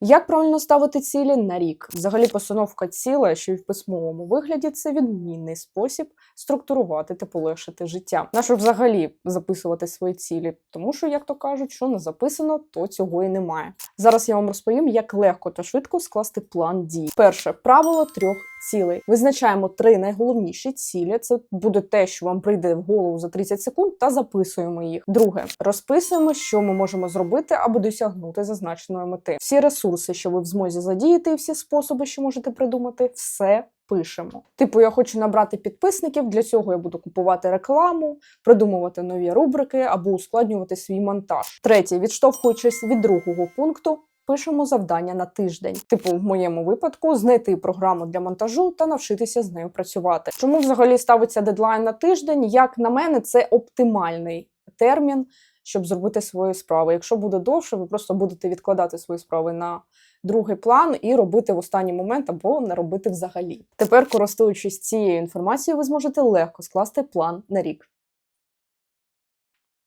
Як правильно ставити цілі на рік? Взагалі, постановка ціла, що й в письмовому вигляді, це відмінний спосіб структурувати та полегшити життя. Нащо взагалі записувати свої цілі? Тому що, як то кажуть, що не записано, то цього і немає. Зараз я вам розповім, як легко та швидко скласти план дій. Перше правило трьох цілей. Визначаємо три найголовніші цілі. Це буде те, що вам прийде в голову за 30 секунд, та записуємо їх. Друге, розписуємо, що ми можемо зробити, аби досягнути зазначеної мети. Всі ресурси, що ви в змозі задіяти, і всі способи, що можете придумати, все. Пишемо. Типу, я хочу набрати підписників. Для цього я буду купувати рекламу, придумувати нові рубрики або ускладнювати свій монтаж. Третє, відштовхуючись від другого пункту, пишемо завдання на тиждень. Типу, в моєму випадку, знайти програму для монтажу та навчитися з нею працювати. Чому взагалі ставиться дедлайн на тиждень? Як на мене, це оптимальний термін, щоб зробити свої справи. Якщо буде довше, ви просто будете відкладати свої справи на другий план і робити в останній момент або не робити взагалі. Тепер, користуючись цією інформацією, ви зможете легко скласти план на рік.